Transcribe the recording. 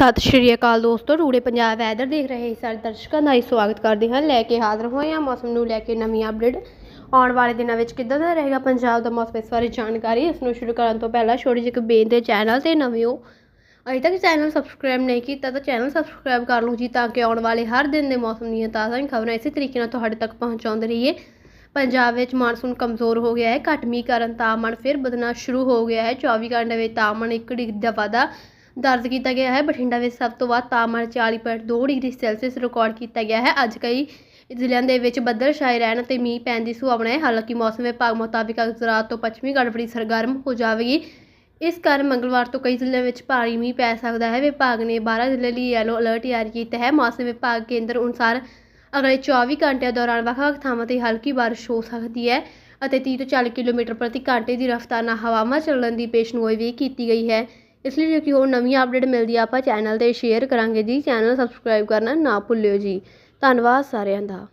ਸਤਿ ਸ਼੍ਰੀ ਅਕਾਲ ਦੋਸਤੋ, ਰੂੜੇ ਪੰਜਾਬ ਵੈਦਰ ਦੇਖ ਰਹੇ ਸਾਰੇ ਦਰਸ਼ਕਾਂ ਦਾ ਹੀ ਸਵਾਗਤ ਕਰਦੇ ਹਾਂ, ਲੈ ਕੇ ਹਾਜ਼ਰ ਹੋਏ ਹਾਂ, ਮੌਸਮ ਨੂੰ ਲੈ ਕੇ ਨਵੀਂ ਅਪਡੇਟ ਆਉਣ ਵਾਲੇ ਦਿਨਾਂ ਵਿੱਚ ਕਿੱਦਾਂ ਦਾ ਰਹੇਗਾ ਪੰਜਾਬ ਦਾ ਮੌਸਮ, ਇਸ ਬਾਰੇ ਜਾਣਕਾਰੀ, ਇਸ ਨੂੰ ਸ਼ੁਰੂ ਕਰਨ ਤੋਂ ਪਹਿਲਾਂ ਛੋਟੀ ਜਿਹੀ ਇੱਕ ਬੇਨਤੀ ਚੈਨਲ ਤੇ ਨਵੇਂ ਹੋ, ਅਜੇ ਤੱਕ ਚੈਨਲ ਸਬਸਕ੍ਰਾਈਬ ਨਹੀਂ ਕੀਤਾ ਤਾਂ ਚੈਨਲ ਸਬਸਕ੍ਰਾਈਬ ਕਰ ਲਓ ਜੀ, ਤਾਂ ਕਿ ਆਉਣ ਵਾਲੇ ਹਰ ਦਿਨ ਦੇ ਮੌਸਮ ਦੀਆਂ ਤਾਜ਼ਾ ਖਬਰਾਂ ਇਸੇ ਤਰੀਕੇ ਨਾਲ ਤੁਹਾਡੇ ਤੱਕ ਪਹੁੰਚਾਉਂਦੇ ਰਹੀਏ। ਪੰਜਾਬ ਵਿੱਚ ਮਾਨਸੂਨ ਕਮਜ਼ੋਰ ਹੋ ਗਿਆ ਹੈ, ਘੱਟ ਮੀਂਹ ਕਾਰਨ ਤਾਪਮਾਨ ਫਿਰ ਵਧਣਾ ਸ਼ੁਰੂ ਹੋ ਗਿਆ ਹੈ 24 ਘੰਟੇ ਵਿੱਚ ਤਾਪਮਾਨ 1 ਡਿਗਰੀ ਦਾ ਵਾਧਾ ਦਰਜ ਕੀਤਾ ਗਿਆ ਹੈ। ਬਠਿੰਡਾ ਵਿੱਚ ਸਭ ਤੋਂ ਵੱਧ ਤਾਪਮਾਨ 40.2 ਡਿਗਰੀ ਸੈਲਸੀਅਸ ਰਿਕਾਰਡ ਕੀਤਾ ਗਿਆ ਹੈ। ਅੱਜ ਕਈ ਜ਼ਿਲ੍ਹਿਆਂ ਦੇ ਵਿੱਚ ਬੱਦਲ ਛਾਏ ਰਹਿਣ ਅਤੇ ਮੀਂਹ ਪੈਣ ਦੀ ਸੰਭਾਵਨਾ ਹੈ। ਹਾਲਾਂਕਿ ਮੌਸਮ ਵਿਭਾਗ ਮੁਤਾਬਿਕ ਅੱਜ ਰਾਤ ਤੋਂ ਪੱਛਮੀ ਗੜਬੜੀ ਸਰਗਰਮ ਹੋ ਜਾਵੇਗੀ। ਇਸ ਕਾਰਨ ਮੰਗਲਵਾਰ ਤੋਂ ਕਈ ਜ਼ਿਲ੍ਹਿਆਂ ਵਿੱਚ ਭਾਰੀ ਮੀਂਹ ਪੈ ਸਕਦਾ ਹੈ। ਵਿਭਾਗ ਨੇ 12 ਜ਼ਿਲ੍ਹੇ ਲਈ ਯੈਲੋ ਅਲਰਟ ਜਾਰੀ ਕੀਤਾ ਹੈ। ਮੌਸਮ ਵਿਭਾਗ ਕੇਂਦਰ ਅਨੁਸਾਰ ਅਗਲੇ 24 ਘੰਟਿਆਂ ਦੌਰਾਨ ਵੱਖ-ਵੱਖ ਥਾਵਾਂ ਤੇ ਹਲਕੀ ਬਾਰਿਸ਼ ਹੋ ਸਕਦੀ ਹੈ ਅਤੇ 30 ਤੋਂ 40 ਕਿਲੋਮੀਟਰ ਪ੍ਰਤੀ ਘੰਟੇ ਦੀ ਰਫ਼ਤਾਰ ਨਾਲ ਹਵਾਵਾਂ ਚੱਲਣ ਦੀ ਪੇਸ਼ਨਗੋਈ ਵੀ ਕੀਤੀ ਗਈ ਹੈ। ਇਸ ਲਈ ਜੇ ਕੋਈ ਹੋਰ ਨਵੀਂ ਅਪਡੇਟ ਮਿਲਦੀ ਆ, ਆਪਾਂ ਚੈਨਲ ਤੇ ਸ਼ੇਅਰ ਕਰਾਂਗੇ ਜੀ। ਚੈਨਲ ਸਬਸਕ੍ਰਾਈਬ ਕਰਨਾ ਨਾ ਭੁੱਲਿਓ ਜੀ। ਧੰਨਵਾਦ ਸਾਰਿਆਂ ਦਾ।